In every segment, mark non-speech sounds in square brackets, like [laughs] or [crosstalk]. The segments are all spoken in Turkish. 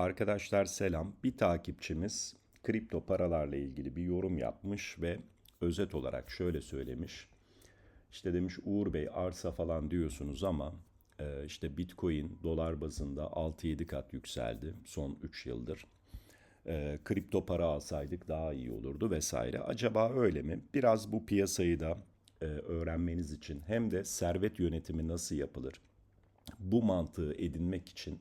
Arkadaşlar selam. Bir takipçimiz kripto paralarla ilgili bir yorum yapmış ve özet olarak şöyle söylemiş. İşte demiş Uğur Bey arsa falan diyorsunuz ama e, işte Bitcoin dolar bazında 6-7 kat yükseldi son 3 yıldır. E, kripto para alsaydık daha iyi olurdu vesaire. Acaba öyle mi? Biraz bu piyasayı da e, öğrenmeniz için hem de servet yönetimi nasıl yapılır? Bu mantığı edinmek için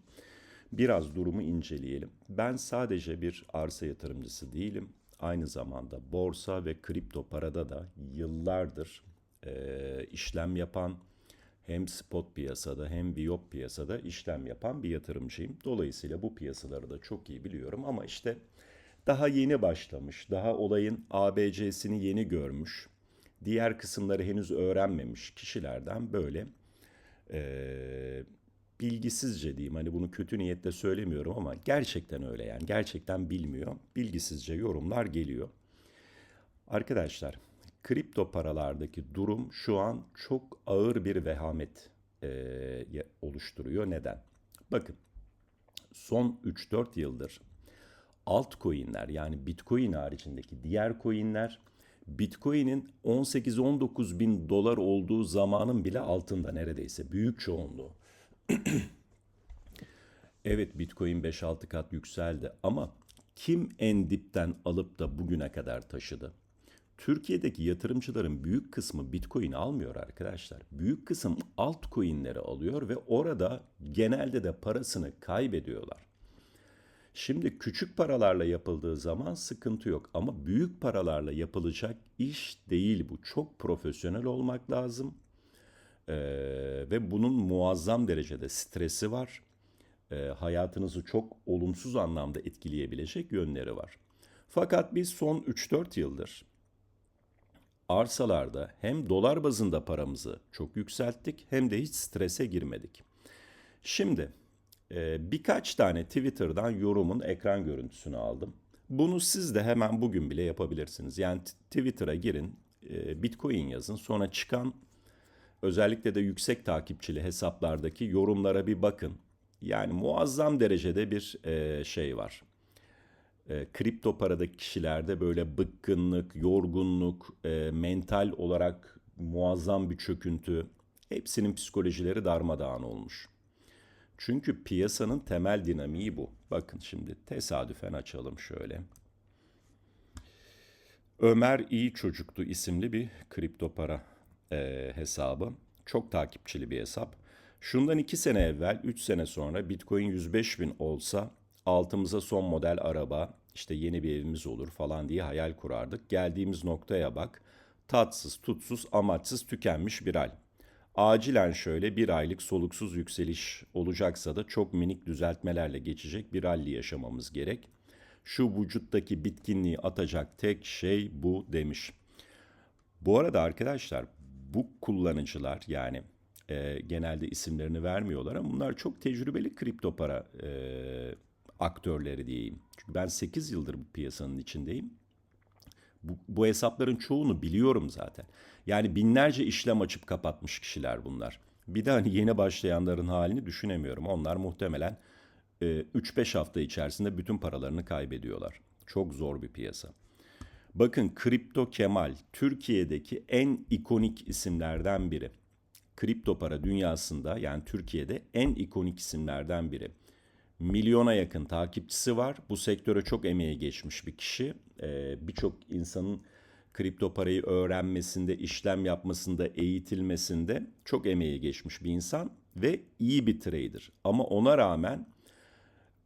biraz durumu inceleyelim. Ben sadece bir arsa yatırımcısı değilim. Aynı zamanda borsa ve kripto parada da yıllardır e, işlem yapan hem spot piyasada hem viyop piyasada işlem yapan bir yatırımcıyım. Dolayısıyla bu piyasaları da çok iyi biliyorum ama işte daha yeni başlamış, daha olayın ABC'sini yeni görmüş, diğer kısımları henüz öğrenmemiş kişilerden böyle e, bilgisizce diyeyim hani bunu kötü niyetle söylemiyorum ama gerçekten öyle yani gerçekten bilmiyor. Bilgisizce yorumlar geliyor. Arkadaşlar kripto paralardaki durum şu an çok ağır bir vehamet e, oluşturuyor. Neden? Bakın son 3-4 yıldır altcoin'ler yani Bitcoin haricindeki diğer coin'ler Bitcoin'in 18-19 bin dolar olduğu zamanın bile altında neredeyse büyük çoğunluğu. [clears throat] evet Bitcoin 5-6 kat yükseldi ama kim en dipten alıp da bugüne kadar taşıdı? Türkiye'deki yatırımcıların büyük kısmı Bitcoin almıyor arkadaşlar. Büyük kısım altcoin'leri alıyor ve orada genelde de parasını kaybediyorlar. Şimdi küçük paralarla yapıldığı zaman sıkıntı yok ama büyük paralarla yapılacak iş değil bu. Çok profesyonel olmak lazım. Ee, ve bunun muazzam derecede stresi var. Ee, hayatınızı çok olumsuz anlamda etkileyebilecek yönleri var. Fakat biz son 3-4 yıldır arsalarda hem dolar bazında paramızı çok yükselttik hem de hiç strese girmedik. Şimdi e, birkaç tane Twitter'dan yorumun ekran görüntüsünü aldım. Bunu siz de hemen bugün bile yapabilirsiniz. Yani Twitter'a girin, e, Bitcoin yazın, sonra çıkan özellikle de yüksek takipçili hesaplardaki yorumlara bir bakın. Yani muazzam derecede bir e, şey var. E, kripto paradaki kişilerde böyle bıkkınlık, yorgunluk, e, mental olarak muazzam bir çöküntü, hepsinin psikolojileri darmadağın olmuş. Çünkü piyasanın temel dinamiği bu. Bakın şimdi tesadüfen açalım şöyle. Ömer İyi Çocuktu isimli bir kripto para e, hesabı. Çok takipçili bir hesap. Şundan 2 sene evvel, 3 sene sonra Bitcoin 105 bin olsa altımıza son model araba, işte yeni bir evimiz olur falan diye hayal kurardık. Geldiğimiz noktaya bak. Tatsız, tutsuz, amaçsız tükenmiş bir hal. Acilen şöyle bir aylık soluksuz yükseliş olacaksa da çok minik düzeltmelerle geçecek bir rally yaşamamız gerek. Şu vücuttaki bitkinliği atacak tek şey bu demiş. Bu arada arkadaşlar bu kullanıcılar yani e, genelde isimlerini vermiyorlar ama bunlar çok tecrübeli kripto para e, aktörleri diyeyim. Çünkü ben 8 yıldır bu piyasanın içindeyim. Bu, bu hesapların çoğunu biliyorum zaten. Yani binlerce işlem açıp kapatmış kişiler bunlar. Bir de hani yeni başlayanların halini düşünemiyorum. Onlar muhtemelen e, 3-5 hafta içerisinde bütün paralarını kaybediyorlar. Çok zor bir piyasa. Bakın Kripto Kemal Türkiye'deki en ikonik isimlerden biri. Kripto para dünyasında yani Türkiye'de en ikonik isimlerden biri. Milyona yakın takipçisi var. Bu sektöre çok emeği geçmiş bir kişi. Ee, Birçok insanın kripto parayı öğrenmesinde, işlem yapmasında, eğitilmesinde çok emeği geçmiş bir insan ve iyi bir trader. Ama ona rağmen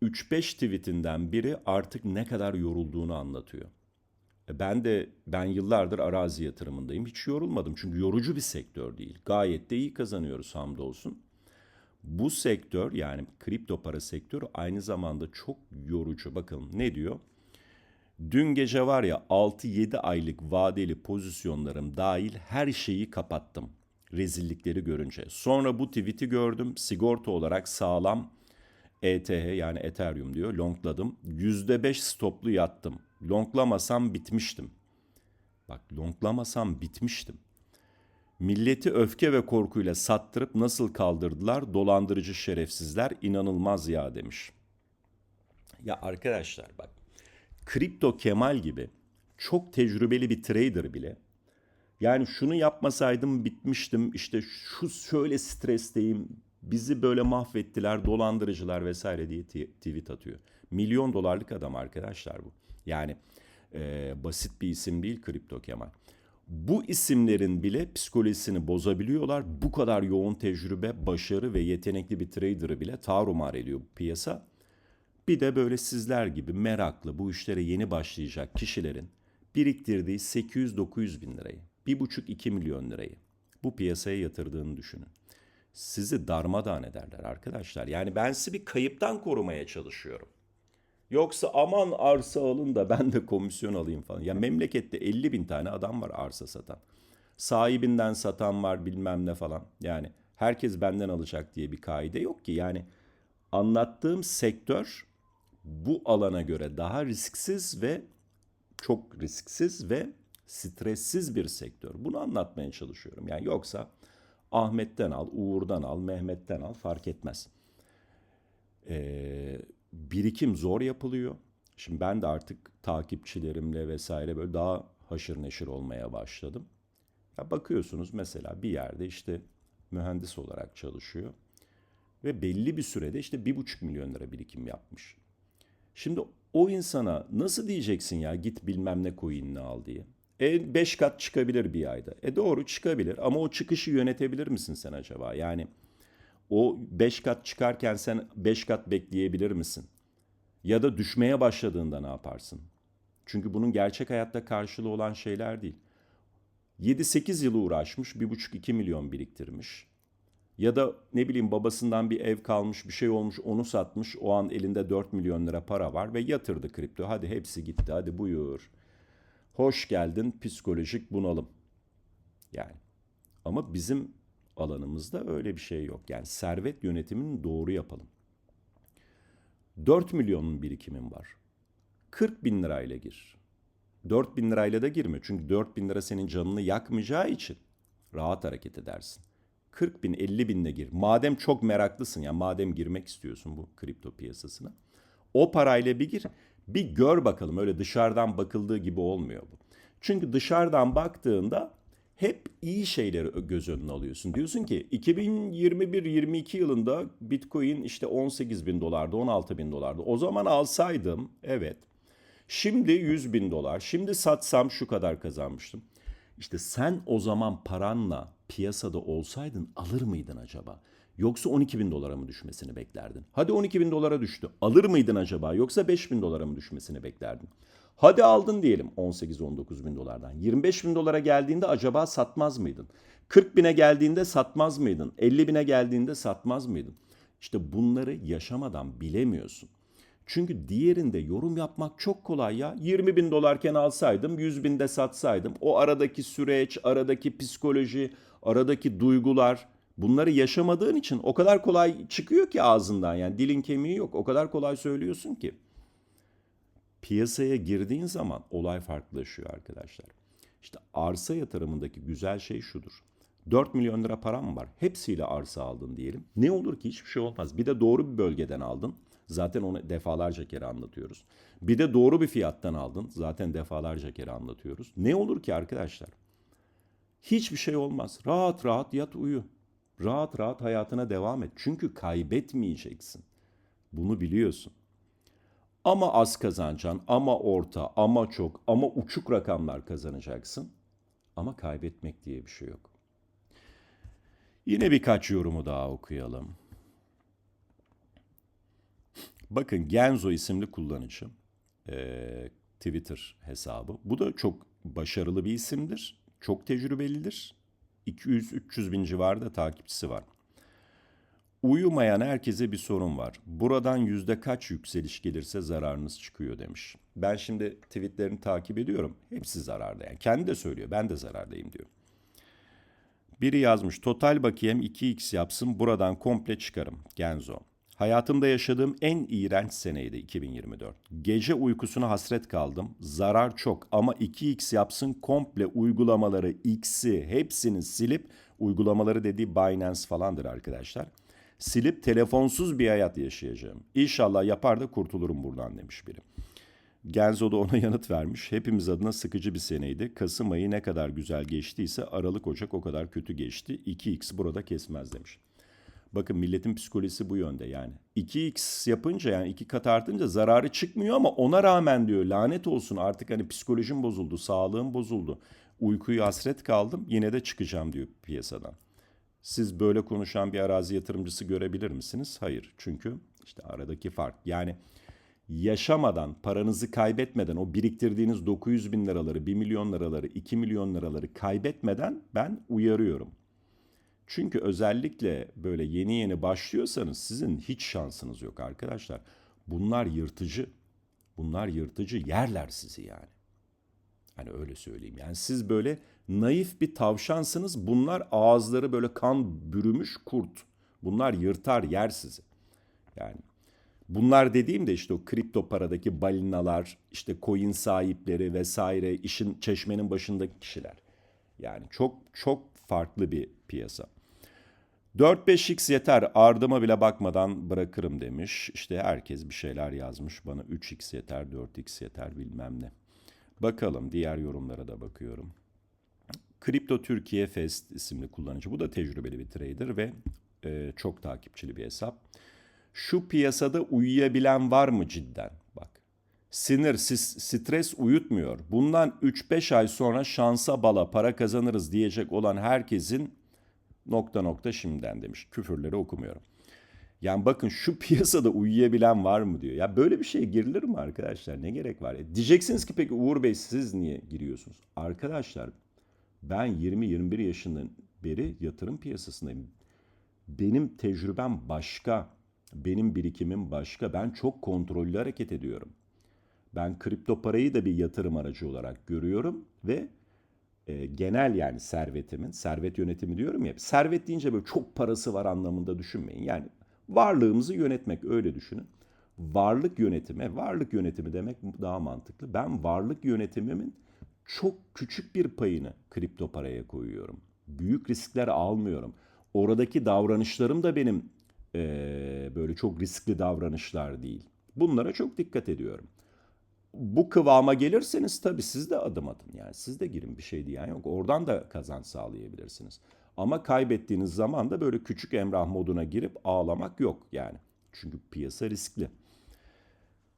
3-5 tweetinden biri artık ne kadar yorulduğunu anlatıyor. E, ben de ben yıllardır arazi yatırımındayım. Hiç yorulmadım çünkü yorucu bir sektör değil. Gayet de iyi kazanıyoruz hamdolsun. Bu sektör yani kripto para sektörü aynı zamanda çok yorucu. Bakın ne diyor? Dün gece var ya 6-7 aylık vadeli pozisyonlarım dahil her şeyi kapattım. Rezillikleri görünce. Sonra bu tweet'i gördüm. Sigorta olarak sağlam ETH yani Ethereum diyor. Longladım. %5 stoplu yattım. Longlamasam bitmiştim. Bak longlamasam bitmiştim. Milleti öfke ve korkuyla sattırıp nasıl kaldırdılar dolandırıcı şerefsizler inanılmaz ya demiş. Ya arkadaşlar bak Kripto Kemal gibi çok tecrübeli bir trader bile yani şunu yapmasaydım bitmiştim işte şu şöyle stresteyim bizi böyle mahvettiler dolandırıcılar vesaire diye tweet atıyor. Milyon dolarlık adam arkadaşlar bu. Yani e, basit bir isim değil Kripto Kemal. Bu isimlerin bile psikolojisini bozabiliyorlar. Bu kadar yoğun tecrübe, başarı ve yetenekli bir trader'ı bile tarumar ediyor bu piyasa. Bir de böyle sizler gibi meraklı bu işlere yeni başlayacak kişilerin biriktirdiği 800-900 bin lirayı, 1,5-2 milyon lirayı bu piyasaya yatırdığını düşünün. Sizi darmadağın ederler arkadaşlar. Yani ben sizi bir kayıptan korumaya çalışıyorum. Yoksa aman arsa alın da ben de komisyon alayım falan. Ya memlekette 50 bin tane adam var arsa satan. Sahibinden satan var bilmem ne falan. Yani herkes benden alacak diye bir kaide yok ki. Yani anlattığım sektör bu alana göre daha risksiz ve çok risksiz ve stressiz bir sektör. Bunu anlatmaya çalışıyorum. Yani yoksa Ahmet'ten al, Uğur'dan al, Mehmet'ten al fark etmez. Ee, birikim zor yapılıyor. Şimdi ben de artık takipçilerimle vesaire böyle daha haşır neşir olmaya başladım. Ya bakıyorsunuz mesela bir yerde işte mühendis olarak çalışıyor ve belli bir sürede işte bir buçuk milyon lira birikim yapmış. Şimdi o insana nasıl diyeceksin ya git bilmem ne coin'ini al diye. E 5 kat çıkabilir bir ayda. E doğru çıkabilir ama o çıkışı yönetebilir misin sen acaba? Yani o 5 kat çıkarken sen 5 kat bekleyebilir misin? Ya da düşmeye başladığında ne yaparsın? Çünkü bunun gerçek hayatta karşılığı olan şeyler değil. 7-8 yıl uğraşmış, 1,5-2 milyon biriktirmiş. Ya da ne bileyim babasından bir ev kalmış, bir şey olmuş, onu satmış. O an elinde 4 milyon lira para var ve yatırdı kripto. Hadi hepsi gitti, hadi buyur. Hoş geldin psikolojik bunalım. Yani ama bizim alanımızda öyle bir şey yok. Yani servet yönetimini doğru yapalım. 4 milyonun birikimin var. 40 bin lirayla gir. 4 bin lirayla da girme. Çünkü 4 bin lira senin canını yakmayacağı için rahat hareket edersin. 40 bin 50 binle gir. Madem çok meraklısın ya madem girmek istiyorsun bu kripto piyasasına. O parayla bir gir. Bir gör bakalım öyle dışarıdan bakıldığı gibi olmuyor bu. Çünkü dışarıdan baktığında hep iyi şeyleri göz önüne alıyorsun. Diyorsun ki 2021-22 yılında Bitcoin işte 18 bin dolardı, 16 bin dolardı. O zaman alsaydım evet. Şimdi 100 bin dolar. Şimdi satsam şu kadar kazanmıştım. İşte sen o zaman paranla piyasada olsaydın alır mıydın acaba? Yoksa 12 bin dolara mı düşmesini beklerdin? Hadi 12 bin dolara düştü. Alır mıydın acaba? Yoksa 5 bin dolara mı düşmesini beklerdin? Hadi aldın diyelim 18-19 bin dolardan. 25 bin dolara geldiğinde acaba satmaz mıydın? 40 bine geldiğinde satmaz mıydın? 50 bine geldiğinde satmaz mıydın? İşte bunları yaşamadan bilemiyorsun. Çünkü diğerinde yorum yapmak çok kolay ya. 20 bin dolarken alsaydım 100 binde satsaydım. O aradaki süreç, aradaki psikoloji, aradaki duygular bunları yaşamadığın için o kadar kolay çıkıyor ki ağzından. Yani dilin kemiği yok. O kadar kolay söylüyorsun ki. Piyasaya girdiğin zaman olay farklılaşıyor arkadaşlar. İşte arsa yatırımındaki güzel şey şudur. 4 milyon lira param var. Hepsiyle arsa aldın diyelim. Ne olur ki hiçbir şey olmaz. Bir de doğru bir bölgeden aldın. Zaten onu defalarca kere anlatıyoruz. Bir de doğru bir fiyattan aldın. Zaten defalarca kere anlatıyoruz. Ne olur ki arkadaşlar? Hiçbir şey olmaz. Rahat rahat yat uyu. Rahat rahat hayatına devam et. Çünkü kaybetmeyeceksin. Bunu biliyorsun. Ama az kazanacaksın, ama orta, ama çok, ama uçuk rakamlar kazanacaksın. Ama kaybetmek diye bir şey yok. Yine birkaç yorumu daha okuyalım. Bakın Genzo isimli kullanıcı e, Twitter hesabı. Bu da çok başarılı bir isimdir. Çok tecrübelidir. 200-300 bin civarında takipçisi var. Uyumayan herkese bir sorun var. Buradan yüzde kaç yükseliş gelirse zararınız çıkıyor demiş. Ben şimdi tweetlerini takip ediyorum. Hepsi zararda yani. Kendi de söylüyor. Ben de zarardayım diyor. Biri yazmış. Total bakiyem 2x yapsın buradan komple çıkarım. Genzo. Hayatımda yaşadığım en iğrenç seneydi 2024. Gece uykusuna hasret kaldım. Zarar çok ama 2x yapsın komple uygulamaları x'i hepsini silip uygulamaları dediği Binance falandır arkadaşlar. Silip telefonsuz bir hayat yaşayacağım. İnşallah yapar da kurtulurum buradan demiş biri. Genzo da ona [laughs] yanıt vermiş. Hepimiz adına sıkıcı bir seneydi. Kasım ayı ne kadar güzel geçtiyse Aralık Ocak o kadar kötü geçti. 2x burada kesmez demiş. Bakın milletin psikolojisi bu yönde yani. 2x yapınca yani iki kat artınca zararı çıkmıyor ama ona rağmen diyor lanet olsun artık hani psikolojim bozuldu, sağlığım bozuldu. Uykuyu hasret kaldım yine de çıkacağım diyor piyasadan. Siz böyle konuşan bir arazi yatırımcısı görebilir misiniz? Hayır. Çünkü işte aradaki fark. Yani yaşamadan, paranızı kaybetmeden, o biriktirdiğiniz 900 bin liraları, 1 milyon liraları, 2 milyon liraları kaybetmeden ben uyarıyorum. Çünkü özellikle böyle yeni yeni başlıyorsanız sizin hiç şansınız yok arkadaşlar. Bunlar yırtıcı. Bunlar yırtıcı yerler sizi yani. Hani öyle söyleyeyim. Yani siz böyle naif bir tavşansınız. Bunlar ağızları böyle kan bürümüş kurt. Bunlar yırtar yer sizi. Yani bunlar dediğim de işte o kripto paradaki balinalar, işte coin sahipleri vesaire, işin çeşmenin başındaki kişiler. Yani çok çok farklı bir piyasa. 4-5x yeter ardıma bile bakmadan bırakırım demiş. İşte herkes bir şeyler yazmış bana 3x yeter 4x yeter bilmem ne. Bakalım diğer yorumlara da bakıyorum. Kripto Türkiye Fest isimli kullanıcı. Bu da tecrübeli bir trader ve e, çok takipçili bir hesap. Şu piyasada uyuyabilen var mı cidden? Bak. Sinir, stres uyutmuyor. Bundan 3-5 ay sonra şansa bala para kazanırız diyecek olan herkesin nokta nokta şimdiden demiş. Küfürleri okumuyorum. Yani bakın şu [laughs] piyasada uyuyabilen var mı diyor. Ya böyle bir şeye girilir mi arkadaşlar? Ne gerek var? E diyeceksiniz ki peki Uğur Bey siz niye giriyorsunuz? Arkadaşlar ben 20-21 yaşından beri yatırım piyasasındayım. Benim tecrübem başka. Benim birikimim başka. Ben çok kontrollü hareket ediyorum. Ben kripto parayı da bir yatırım aracı olarak görüyorum ve e, genel yani servetimin, servet yönetimi diyorum ya. Servet deyince böyle çok parası var anlamında düşünmeyin. Yani varlığımızı yönetmek öyle düşünün. Varlık yönetimi, varlık yönetimi demek daha mantıklı. Ben varlık yönetimimin çok küçük bir payını kripto paraya koyuyorum. Büyük riskler almıyorum. Oradaki davranışlarım da benim e, böyle çok riskli davranışlar değil. Bunlara çok dikkat ediyorum bu kıvama gelirseniz tabii siz de adım atın. Yani siz de girin bir şey diyen yok. Oradan da kazanç sağlayabilirsiniz. Ama kaybettiğiniz zaman da böyle küçük emrah moduna girip ağlamak yok yani. Çünkü piyasa riskli.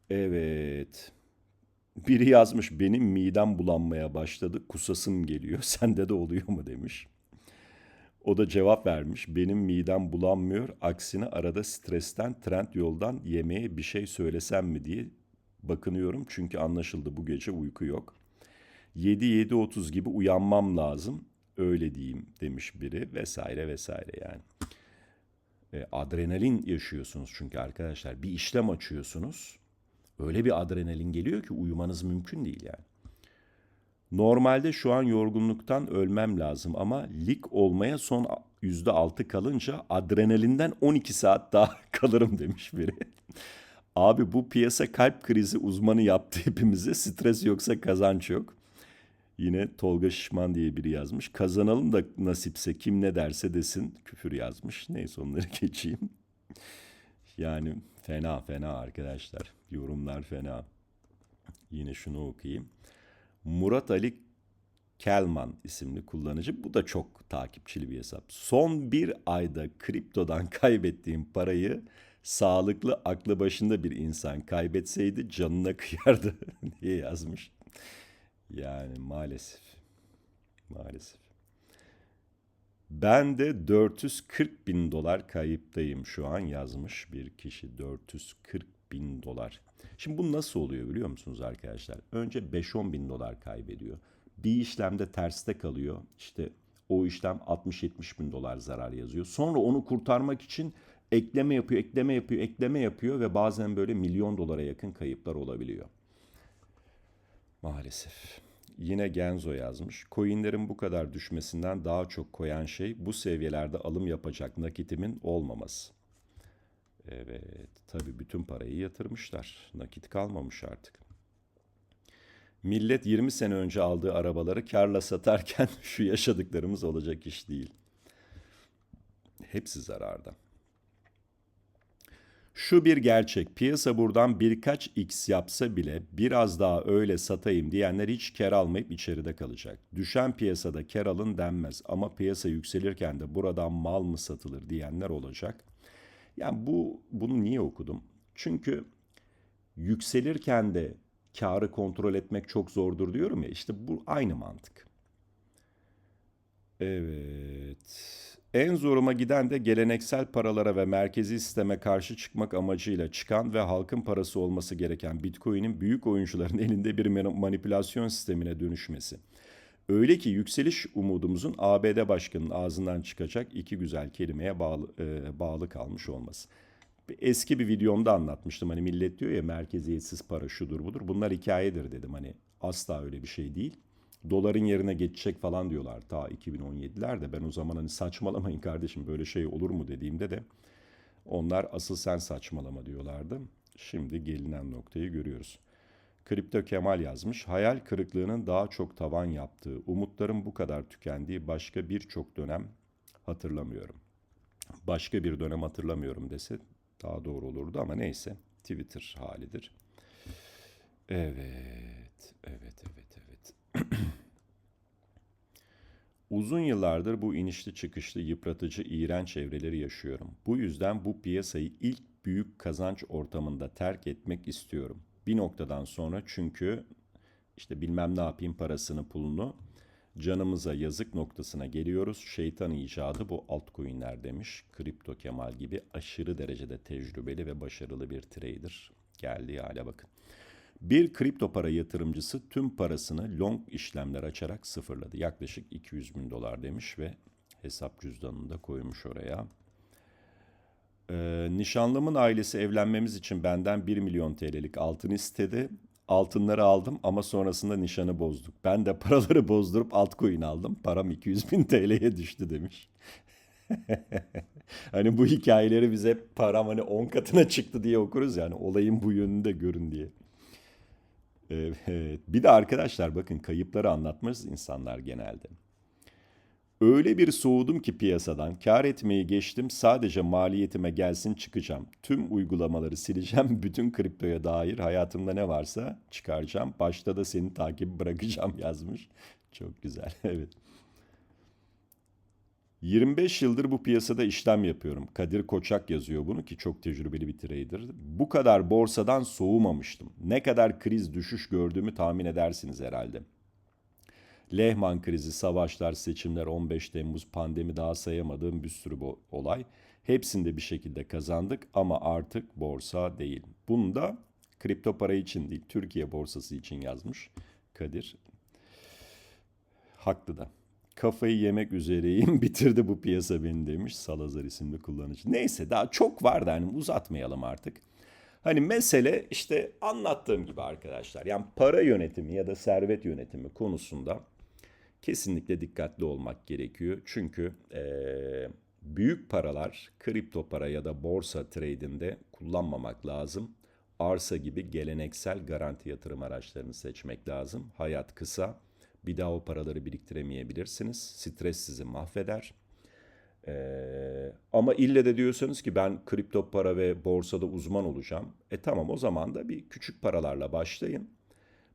Evet. Biri yazmış benim midem bulanmaya başladı. Kusasım geliyor. [laughs] Sende de oluyor mu demiş. O da cevap vermiş. Benim midem bulanmıyor. Aksine arada stresten, trend yoldan yemeğe bir şey söylesem mi diye bakınıyorum çünkü anlaşıldı bu gece uyku yok. 7-7.30 gibi uyanmam lazım. Öyle diyeyim demiş biri vesaire vesaire yani. E, adrenalin yaşıyorsunuz çünkü arkadaşlar. Bir işlem açıyorsunuz. Öyle bir adrenalin geliyor ki uyumanız mümkün değil yani. Normalde şu an yorgunluktan ölmem lazım ama lig olmaya son %6 kalınca adrenalinden 12 saat daha [laughs] kalırım demiş biri. Abi bu piyasa kalp krizi uzmanı yaptı hepimize. Stres yoksa kazanç yok. Yine Tolga Şişman diye biri yazmış. Kazanalım da nasipse kim ne derse desin küfür yazmış. Neyse onları [laughs] geçeyim. Yani fena fena arkadaşlar. Yorumlar fena. Yine şunu okuyayım. Murat Ali Kelman isimli kullanıcı. Bu da çok takipçili bir hesap. Son bir ayda kriptodan [laughs] kaybettiğim parayı sağlıklı aklı başında bir insan kaybetseydi canına kıyardı [laughs] diye yazmış. Yani maalesef. Maalesef. Ben de 440 bin dolar kayıptayım şu an yazmış bir kişi 440 bin dolar. Şimdi bu nasıl oluyor biliyor musunuz arkadaşlar? Önce 5-10 bin dolar kaybediyor. Bir işlemde terste kalıyor. İşte o işlem 60-70 bin dolar zarar yazıyor. Sonra onu kurtarmak için ekleme yapıyor, ekleme yapıyor, ekleme yapıyor ve bazen böyle milyon dolara yakın kayıplar olabiliyor. Maalesef. Yine Genzo yazmış. Coinlerin bu kadar düşmesinden daha çok koyan şey bu seviyelerde alım yapacak nakitimin olmaması. Evet, tabii bütün parayı yatırmışlar. Nakit kalmamış artık. Millet 20 sene önce aldığı arabaları karla satarken [laughs] şu yaşadıklarımız olacak iş değil. Hepsi zararda. Şu bir gerçek. Piyasa buradan birkaç x yapsa bile biraz daha öyle satayım diyenler hiç kar almayıp içeride kalacak. Düşen piyasada kar alın denmez ama piyasa yükselirken de buradan mal mı satılır diyenler olacak. Yani bu bunu niye okudum? Çünkü yükselirken de karı kontrol etmek çok zordur diyorum ya. İşte bu aynı mantık. Evet. En zoruma giden de geleneksel paralara ve merkezi sisteme karşı çıkmak amacıyla çıkan ve halkın parası olması gereken Bitcoin'in büyük oyuncuların [laughs] elinde bir manipülasyon sistemine dönüşmesi. Öyle ki yükseliş umudumuzun ABD başkanının ağzından çıkacak iki güzel kelimeye bağlı, e, bağlı kalmış olması. Eski bir videomda anlatmıştım hani millet diyor ya merkeziyetsiz para şudur budur. Bunlar hikayedir dedim hani asla öyle bir şey değil doların yerine geçecek falan diyorlar ta 2017'lerde. Ben o zaman hani saçmalamayın kardeşim böyle şey olur mu dediğimde de onlar asıl sen saçmalama diyorlardı. Şimdi gelinen noktayı görüyoruz. Kripto Kemal yazmış. Hayal kırıklığının daha çok tavan yaptığı, umutların bu kadar tükendiği başka birçok dönem hatırlamıyorum. Başka bir dönem hatırlamıyorum dese daha doğru olurdu ama neyse. Twitter halidir. Evet, evet, evet, evet. Uzun yıllardır bu inişli çıkışlı yıpratıcı iğrenç evreleri yaşıyorum. Bu yüzden bu piyasayı ilk büyük kazanç ortamında terk etmek istiyorum. Bir noktadan sonra çünkü işte bilmem ne yapayım parasını pulunu canımıza yazık noktasına geliyoruz. Şeytan icadı bu altcoin'ler demiş. Kripto Kemal gibi aşırı derecede tecrübeli ve başarılı bir trader. Geldiği hale bakın. Bir kripto para yatırımcısı tüm parasını long işlemler açarak sıfırladı. Yaklaşık 200 bin dolar demiş ve hesap cüzdanını da koymuş oraya. Ee, nişanlımın ailesi evlenmemiz için benden 1 milyon TL'lik altın istedi. Altınları aldım ama sonrasında nişanı bozduk. Ben de paraları bozdurup altcoin aldım. Param 200 bin TL'ye düştü demiş. [laughs] hani bu hikayeleri bize param hani 10 katına çıktı diye okuruz yani olayın bu yönünde görün diye. [laughs] Evet. Bir de arkadaşlar bakın kayıpları anlatmaz insanlar genelde. Öyle bir soğudum ki piyasadan kar etmeyi geçtim sadece maliyetime gelsin çıkacağım. Tüm uygulamaları sileceğim [laughs] bütün kriptoya dair hayatımda ne varsa çıkaracağım. Başta da seni takip bırakacağım [laughs] yazmış. Çok güzel evet. 25 yıldır bu piyasada işlem yapıyorum. Kadir Koçak yazıyor bunu ki çok tecrübeli bir trader. Bu kadar borsadan soğumamıştım. Ne kadar kriz düşüş gördüğümü tahmin edersiniz herhalde. Lehman krizi, savaşlar, seçimler, 15 Temmuz, pandemi daha sayamadığım bir sürü bu olay. Hepsinde bir şekilde kazandık ama artık borsa değil. Bunu da kripto para için değil, Türkiye borsası için yazmış Kadir. Haklı da kafayı yemek üzereyim [laughs] bitirdi bu piyasa beni demiş Salazar isimli kullanıcı. Neyse daha çok var da hani uzatmayalım artık. Hani mesele işte anlattığım gibi arkadaşlar yani para yönetimi ya da servet yönetimi konusunda kesinlikle dikkatli olmak gerekiyor. Çünkü ee, büyük paralar kripto para ya da borsa trade'inde kullanmamak lazım. Arsa gibi geleneksel garanti yatırım araçlarını seçmek lazım. Hayat kısa bir daha o paraları biriktiremeyebilirsiniz. Stres sizi mahveder. Ee, ama ille de diyorsanız ki ben kripto para ve borsada uzman olacağım. E tamam o zaman da bir küçük paralarla başlayın.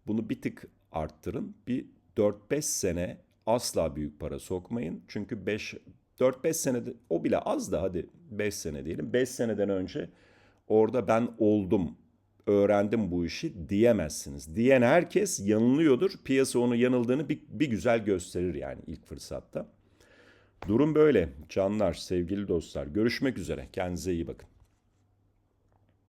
Bunu bir tık arttırın. Bir 4-5 sene asla büyük para sokmayın. Çünkü 5 4-5 senede o bile az da hadi 5 sene diyelim. 5 seneden önce orada ben oldum öğrendim bu işi diyemezsiniz. Diyen herkes yanılıyordur. Piyasa onu yanıldığını bir, bir güzel gösterir yani ilk fırsatta. Durum böyle. Canlar, sevgili dostlar. Görüşmek üzere. Kendinize iyi bakın.